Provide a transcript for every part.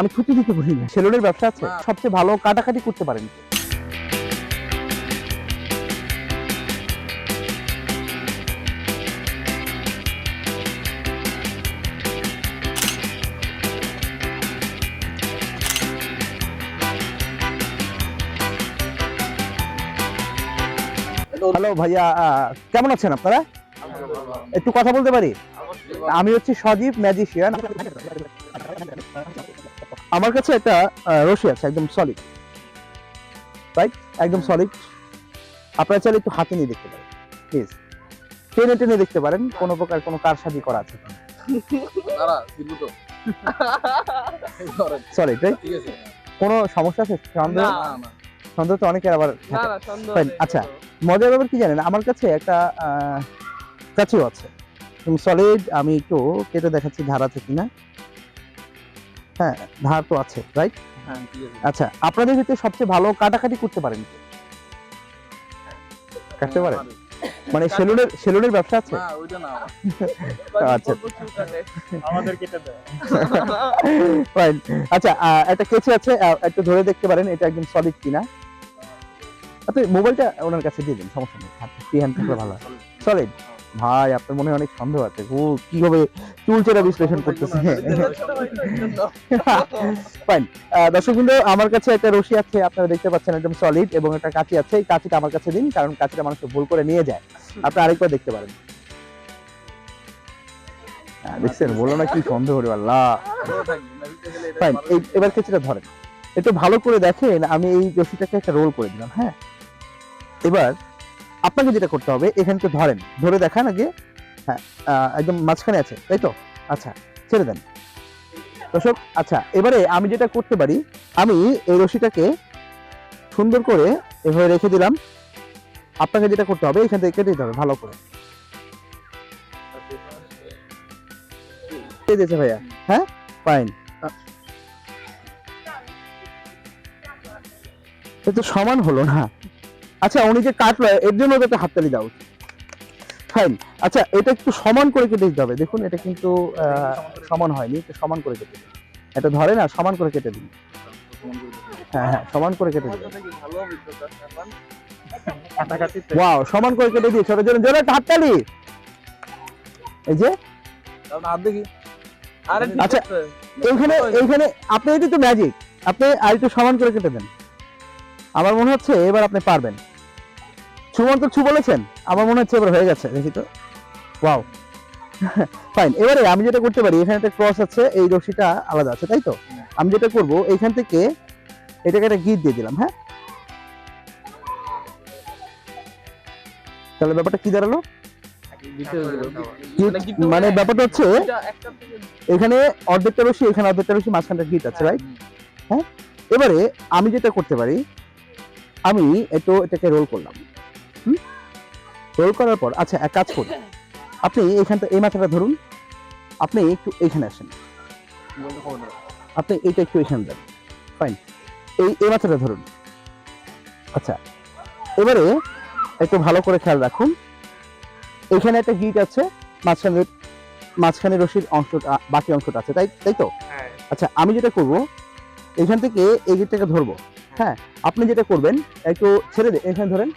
আমি ছুটি দিতে বলি না সেলুনের ব্যবসা আছে সবচেয়ে ভালো কাটাকাটি করতে পারেন। হ্যালো ভাইয়া কেমন আছেন আপনারা? একটু কথা বলতে পারি? আমি হচ্ছি সজীব ম্যাজিশিয়ান। আমার কাছে একটা রশি আছে একদম সলিড রাইট একদম সলিড আপনারা চাইলে একটু হাতে নিয়ে দেখতে পারেন প্লিজ টেনে টেনে দেখতে পারেন কোনো প্রকার কোনো কারসাজি করা আছে কোনো। সমস্যা আছে? সন্দেহ? না না সন্দেহ তো অনেকের আবার না থাকে। না আচ্ছা। মজার ব্যাপার কি জানেন? আমার কাছে একটা আহ, কাছিও আছে। সলিড আমি একটু কেটে দেখাচ্ছি ধারা আছে কিনা। হ্যাঁ ধার তো আছে রাইট হ্যাঁ আচ্ছা আপনাদের ভিতরে সবচেয়ে ভালো কাটাকাটি করতে পারেন কাটতে পারেন? মানে সেলুনের সেলুনের ব্যবসা আছে? না ওইটা না আচ্ছা। আমাদের কেটে দেয়. আচ্ছা একটা কেচি আছে একটু ধরে দেখতে পারেন এটা একদম সলিড কিনা। আপনি মোবাইলটা ওনার কাছে দিয়ে দিন সমস্যা নেই। ফ্রি হ্যান্ড থাকলে ভালো সলিড ভাই আপনার মনে অনেক সন্দেহ আছে। ও কীভাবে চুলচেরা বিশ্লেষণ করতেছে? ফাইন দর্শক বিন্দু আমার কাছে একটা রশি আছে আপনারা দেখতে পাচ্ছেন একদম সলিড এবং একটা কাঁচি আছে। এই কাঁচিটা আমার কাছে দিন কারণ কাঁচিটা মানুষ ভুল করে নিয়ে যায়। আপনি আরেকবার দেখতে পারেন। হ্যাঁ, দেখছেন বলো না কি সন্দেহ রে আল্লাহ। ফাইন এবার কেচিটা ধরেন। একটু ভালো করে দেখেন আমি এই রশিটাকে একটা রোল করে দিলাম হ্যাঁ? এবার আপনাকে যেটা করতে হবে, এখান থেকে ধরেন, ধরে দেখান আগে হ্যাঁ একদম মাঝখানে আছে, তাই তো? আচ্ছা ছেড়ে দেন। দর্শক আচ্ছা এবারে আমি যেটা করতে পারি, আমি এই রশিটাকে সুন্দর করে এভাবে রেখে দিলাম। আপনাকে যেটা করতে হবে, এখান থেকে কেটে দিতে হবে, ভালো করে। দিয়েছে ভাইয়া? হ্যাঁ? ফাইন এ তো সমান হলো না। আচ্ছা উনি যে কাটলো এর জন্য ওদেরকে হাততালি দাও ফাইন আচ্ছা এটা একটু সমান করে কেটে দিতে হবে। দেখুন এটা কিন্তু সমান হয়নি একটু সমান করে কেটে দিন। এটা ধরে না সমান করে কেটে দিন। হ্যাঁ হ্যাঁ সমান করে কেটে দিন? ওয়াও সমান করে কেটে দিয়েছে ওটার জন্য জোরে হাততালি। এই যে। আচ্ছা, এইখানে এইখানে আপনি এটা তো ম্যাজিক আপনি আর একটু সমান করে কেটে দেন। আমার মনে হচ্ছে এবার আপনি পারবেন। সুমন তো ছু বলেছেন? আমার মনে হচ্ছে এবার হয়ে গেছে দেখি তো। ওয়াও ফাইন এবারে আমি যেটা করতে পারি এখানে একটা ক্রস আছে এই রশিটা আলাদা আছে তাই তো? আমি যেটা করব এইখান থেকে এটাকে একটা গিট দিয়ে দিলাম হ্যাঁ? তাহলে ব্যাপারটা কি দাঁড়াল? মানে মানে ব্যাপারটা হচ্ছে এটা এখানে অর্ধেকটা রশি এখানে অর্ধেকটা রশি মাঝখানটা গিট আছে রাইট হ্যাঁ? এবারে আমি যেটা করতে পারি আমি একটু এটাকে রোল করলাম। রোল করার পর আচ্ছা এক কাজ করি। আপনি এখানটা এই মাথাটা ধরুন আপনি একটু এইখানে আসেন। আপনি এইটা একটু এখানে দেন। ফাইন এই এই মাথাটা ধরুন। আচ্ছা। এবারে একটু ভালো করে খেয়াল রাখুন। এখানে একটা গিট আছে মাঝখানে মাঝখানে রশির অংশটা বাকি অংশটা আছে তাই তাই তো? হ্যাঁ। আচ্ছা আমি যেটা করব এখান থেকে এই গিটটাকে ধরবো। হ্যাঁ আপনি যেটা করবেন একটু ছেড়ে দে এখানে ধরেন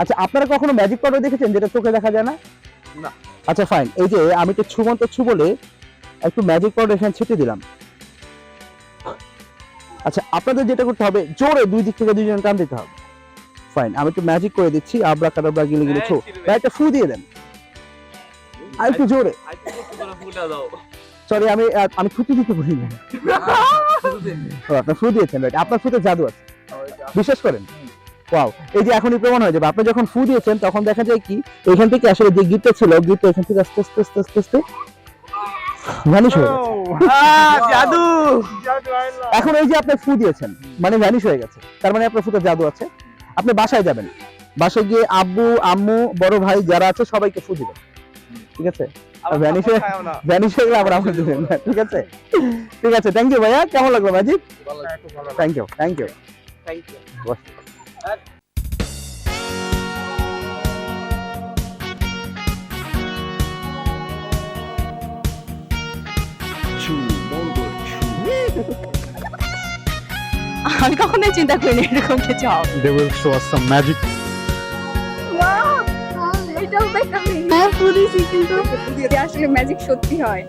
আচ্ছা আপনারা কখনো ম্যাজিক পাউডার দেখেছেন যেটা চোখে দেখা যায় না? না। আচ্ছা ফাইন এই যে আমি তো ছুমন্ত ছু বলে একটু ম্যাজিক পাউডার এখানে ছিটে দিলাম। আচ্ছা আপনাদের যেটা করতে হবে জোরে দুই দিক থেকে দুইজন টান দিতে হবে। ফাইন আমি একটু ম্যাজিক করে দিচ্ছি আবরা কাদাবরা গিলে গিলে ছো। একটা ফু দিয়ে দেন। আর একটু জোরে সরি আমি আমি ফুটে দিতে বলি না। ও, আপনার ফু দিয়েছেন আপনার ফুতে জাদু আছে। বিশ্বাস করেন? ওয়াও এই যে এখনই প্রমাণ হয়ে যাবে। আপনি যখন ফু দিয়েছেন তখন দেখা যায় কি এখান থেকে আসলে যে গিটটা ছিল গিটটা এখান থেকে আস্তে আস্তে আস্তে আস্তে আস্তে ভ্যানিশ হয়ে গেছে। জাদু! এখন এই যে আপনি ফু দিয়েছেন মানে ভ্যানিশ হয়ে গেছে তার মানে আপনার ফুতে জাদু আছে। আপনি বাসায় যাবেন। বাসায় গিয়ে আব্বু আম্মু বড় ভাই যারা আছে সবাইকে ফু দিবেন। ঠিক আছে? ভ্যানিশ হয়ে- ভ্যানিশ হয়ে গেলে আবার আমাকে দিবেন ঠিক আছে? ঠিক আছে থ্যাংক ইউ ভাইয়া। কেমন লাগল magic thank you thank you Thank you. Chu. আমি কখনোই চিন্তা করিনি এরকম কিছু হবে। They will show us some magic. এটাও দেখতাম হ্যাঁ বুঝেছি কিন্তু আসলে ম্যাজিক সত্যি হয়।